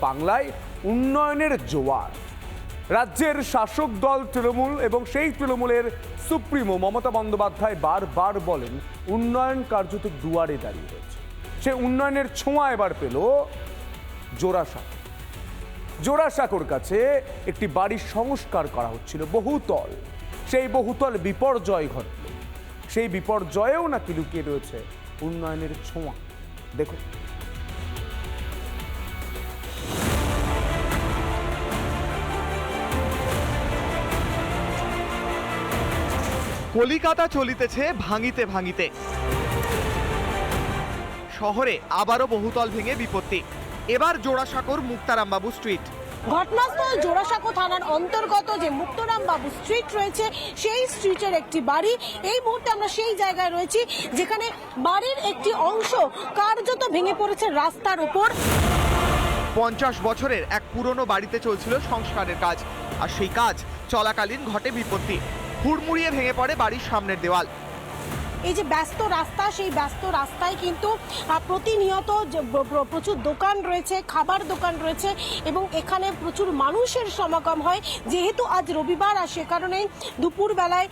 বাংলায় উন্নয়নের জোয়ার। রাজ্যের শাসক দল তৃণমূল এবং সেই তৃণমূলের সুপ্রিমো মমতা বন্দ্যোপাধ্যায় বারবার বলেন, উন্নয়ন কার্যত দুয়ারে দাঁড়িয়ে রয়েছে। সে উন্নয়নের ছোঁয়া এবার পেল জোড়াসাঁকো জোড়াসাঁকোর কাছে একটি বাড়ির সংস্কার করা হচ্ছিল, বহুতল। সেই বহুতল বিপর্যয় ঘটল। সেই বিপর্যয়েও নাকি লুকিয়ে রয়েছে উন্নয়নের ছোঁয়া। দেখুন। কলিকাতা চলিতেছে ভাঙিতে ভাঙিতে। শহরে আবারও বহুতল ভেঙে বিপত্তি। এবার জোড়াসাঁকোর মুক্তারামবাবু স্ট্রিট ঘটনাস্থল জোড়াসাঁকো থানার অন্তর্গত যে মুক্তরাম বাবু স্ট্রিট রয়েছে সেই স্ট্রিটের একটি বাড়ি। এই মুহূর্তে আমরা সেই জায়গায় রয়েছি যেখানে বাড়ির একটি অংশ কার্যত ভেঙে পড়েছে রাস্তার উপর। পঞ্চাশ বছরের এক পুরনো বাড়িতে চলছিল সংস্কারের কাজ আর সেই কাজ চলাকালীন ঘটে বিপত্তি। হুড়মুড়িয়ে ভেঙে পড়ে বাড়ির সামনের দেওয়াল। এই যে ব্যস্ত রাস্তা সেই ব্যস্ত রাস্তায় কিন্তু প্রতিনিয়ত প্রচুর দোকান রয়েছে খাবার দোকান রয়েছে এবং এখানে প্রচুর মানুষের সমাগম হয়। যেহেতু আজ রবিবার আর সে কারণেই দুপুরবেলায়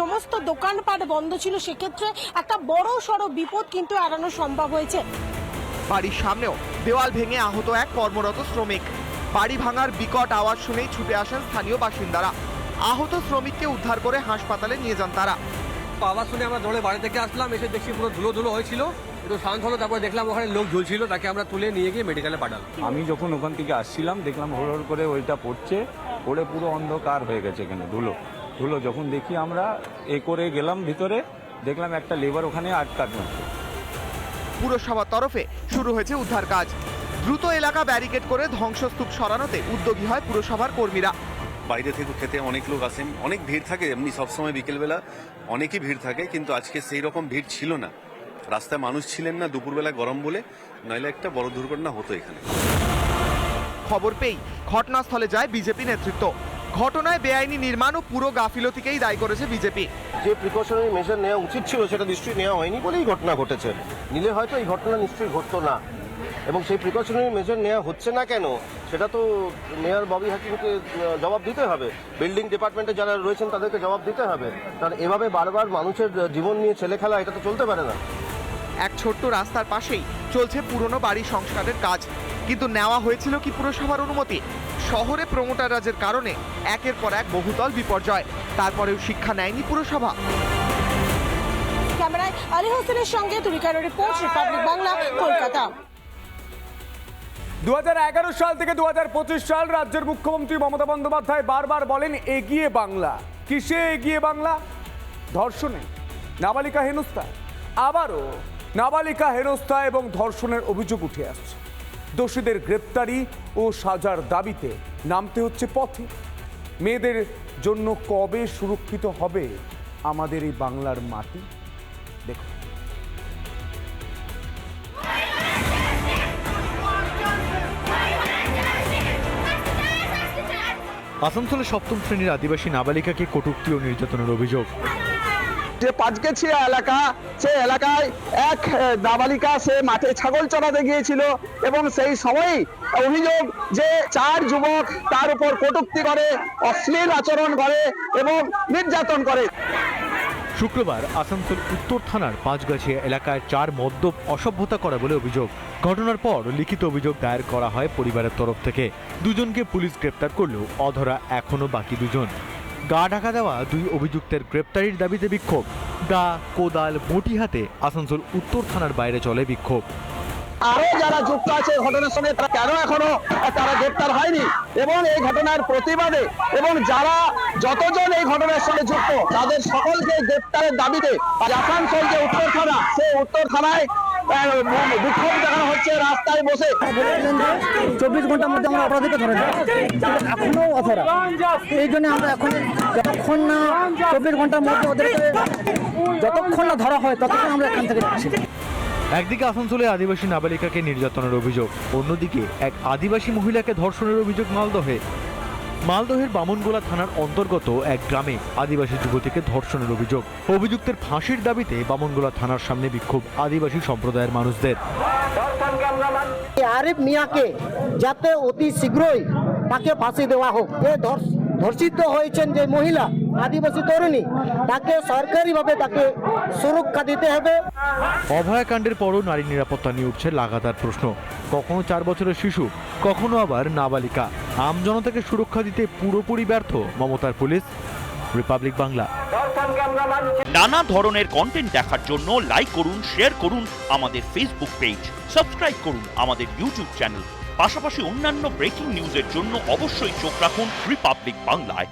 সমস্ত দোকানপাট বন্ধ ছিল সেক্ষেত্রে একটা বড় সড়ো বিপদ কিন্তু এড়ানো সম্ভব হয়েছে। বাড়ির সামনেও দেওয়াল ভেঙে আহত এক কর্মরত শ্রমিক। বাড়ি ভাঙার বিকট আওয়াজ শুনেই ছুটে আসেন স্থানীয় বাসিন্দারা। আহত শ্রমিককে উদ্ধার করে হাসপাতালে নিয়ে যান তারা। আওয়াজ শুনে আমরা দৌড়ে বাড়ি থেকে আসলাম এসে দেখছি পুরো ধুলো ধুলো হয়েছিল। একটু শান্ত হলো তারপরে দেখলাম ওখানে লোক ঝুলছিল তাকে আমরা তুলে নিয়ে গিয়ে মেডিকেলে পাঠালাম। আমি যখন ওখান থেকে আসছিলাম দেখলাম হোড় করে ওইটা পড়ছে পড়ে পুরো অন্ধকার হয়ে গেছে এখানে ধুলো। ধুলো যখন দেখি আমরা এ করে গেলাম ভিতরে দেখলাম একটা লেবার ওখানে আটকাট মারছে পুরসভার তরফে শুরু হয়েছে উদ্ধার কাজ। দ্রুত এলাকা ব্যারিকেড করে ধ্বংসস্তূপ সরানোতে উদ্যোগী হয় পুরসভার কর্মীরা। বাইরে থেকে খেতে অনেক লোক আসেন। অনেক ভিড় থাকে এমনি সবসময় বিকেলবেলা অনেকই ভিড় থাকে কিন্তু আজকে সেই রকম ভিড় ছিল না। রাস্তায় মানুষ ছিলেন না দুপুরবেলা গরম বলে নইলে একটা বড় দুর্ঘটনা হতো এখানে। খবর পেয়ে ঘটনাস্থলে যায় বিজেপি নেতৃত্ব। ঘটনায় বেআইনি নির্মাণ ও পুরো গাফিলতিকেই দায়ী করেছে বিজেপি। যে প্রিকশনারি মেজার নেওয়া উচিত ছিল সেটা নিশ্চয়ই নেওয়া হয়নি বলেই ঘটনা ঘটেছে। নিলে হয়তো এই ঘটনা নিশ্চয়ই ঘটতো না। এবং সেই প্রিকশনারি মেজার নেওয়া হচ্ছে না কেন সেটা তো মেয়র ববি হাকিমকে জবাব দিতে হবে। বিল্ডিং ডিপার্টমেন্টে যারা রয়েছেন তাদেরকে জবাব দিতে হবে। কারণ এভাবে বারবার মানুষের জীবন নিয়ে ছেলে খেলা এটা তো চলতে পারে না। এক ছোট্ট রাস্তার পাশেই চলছে পুরনো বাড়ি সংস্কারের কাজ। কিন্তু নেওয়া হয়েছিল কি পুরসভার অনুমতি? শহরে প্রমোটার রাজের কারণে একের পর এক বহুতল বিপর্যয়। তারপরেও শিক্ষা নেয়নি পুরসভা। ক্যামেরায় আলী হোসেনের সঙ্গে তুলিকার রিপোর্ট রিপাবলিক বাংলা। দু হাজার এগারো সাল থেকে দু হাজার পঁচিশ সাল রাজ্যের মুখ্যমন্ত্রী মমতা বন্দ্যোপাধ্যায় বারবার বলেন, এগিয়ে বাংলা। কিসে এগিয়ে বাংলা? ধর্ষণে। নাবালিকা হেনস্থা। আবারও নাবালিকা হেনস্থা এবং ধর্ষণের অভিযোগ উঠে আসছে। দোষীদের গ্রেপ্তারি ও সাজার দাবিতে নামতে হচ্ছে পথে। মেয়েদের জন্য কবে সুরক্ষিত হবে আমাদের এই বাংলার মাটি? দেখুন। আসানসোলে সপ্তম শ্রেণির আদিবাসী নাবালিকাকে কটুক্তি ও নির্যাতনের অভিযোগ। যে পাঁচগেছিয়া এলাকা সে এলাকায় এক নাবালিকা, সে মাঠে ছাগল চড়াতে গিয়েছিল এবং সেই সময়ই অভিযোগ যে চার যুবক তার উপর কটুক্তি করে, অশ্লীল আচরণ করে এবং নির্যাতন করে। শুক্রবার আসানসোল উত্তর থানার পাঁচগাছিয়া এলাকায় চার মদ্যপ অসভ্যতা করা বলে অভিযোগ। ঘটনার পর লিখিত অভিযোগ দায়ের করা হয় পরিবারের তরফ থেকে। দুজনকে পুলিশ গ্রেপ্তার করলেও অধরা এখনও বাকি দুজন। গা ঢাকা দেওয়া দুই অভিযুক্তের গ্রেপ্তারির দাবিতে বিক্ষোভ। দা কোদাল বটি হাতে আসানসোল উত্তর থানার বাইরে চলে বিক্ষোভ। আরও যারা যুক্ত আছে ঘটনার সঙ্গে তারা কেন এখনও তারা গ্রেপ্তার হয়নি? এবং এই ঘটনার প্রতিবাদে এবং যারা যতজন এই ঘটনার সঙ্গে যুক্ত, তাদের সকলকে গ্রেপ্তারের দাবিতে আসানসোল যে উত্তর থানা, সেই উত্তর থানায় হচ্ছে রাস্তায় বসে। চব্বিশ ঘণ্টার মধ্যে আমরা ধরে এই আমরা এখন যতক্ষণ না চব্বিশ ঘণ্টার মধ্যে যতক্ষণ না ধরা হয়, ততক্ষণ আমরা এখান থেকে যাচ্ছি। একদিকে আসানসোলে আদিবাসী নাবালিকাকে নির্যাতনের অভিযোগ, অন্যদিকে এক আদিবাসী মহিলাকে ধর্ষণের অভিযোগ মালদহে। মালদহের বামনগোলা থানার অন্তর্গত এক গ্রামে আদিবাসী যুবতীকে ধর্ষণের অভিযোগ। অভিযুক্তের ফাঁসির দাবিতে বামনগোলা থানার সামনে বিক্ষোভ আদিবাসী সম্প্রদায়ের মানুষদের। আরিফ মিয়াকে যাতে অতি শীঘ্রই তাকে ফাঁসি দেওয়া হোক। ধর্ষিত হয়েছেন যে মহিলা আদিবাসী তরুণী তাকে সরকারিভাবে তাকে সুরক্ষা দিতে হবে। অভয়াকাণ্ডের পরও নারী নিরাপত্তা নিয়ে উঠছে লাগাতার প্রশ্ন। কখনো চার বছরের শিশু কখনো আবার নাবালিকা। আমজনতাকে সুরক্ষা দিতে পুরোপুরি ব্যর্থ মমতার পুলিশ। রিপাবলিক বাংলা। নানা ধরনের কন্টেন্ট দেখার জন্য লাইক করুন শেয়ার করুন আমাদের ফেসবুক পেজ সাবস্ক্রাইব করুন আমাদের ইউটিউব চ্যানেল পাশাপাশি অন্যান্য ব্রেকিং নিউজের জন্য অবশ্যই চোখ রাখুন রিপাবলিক বাংলায়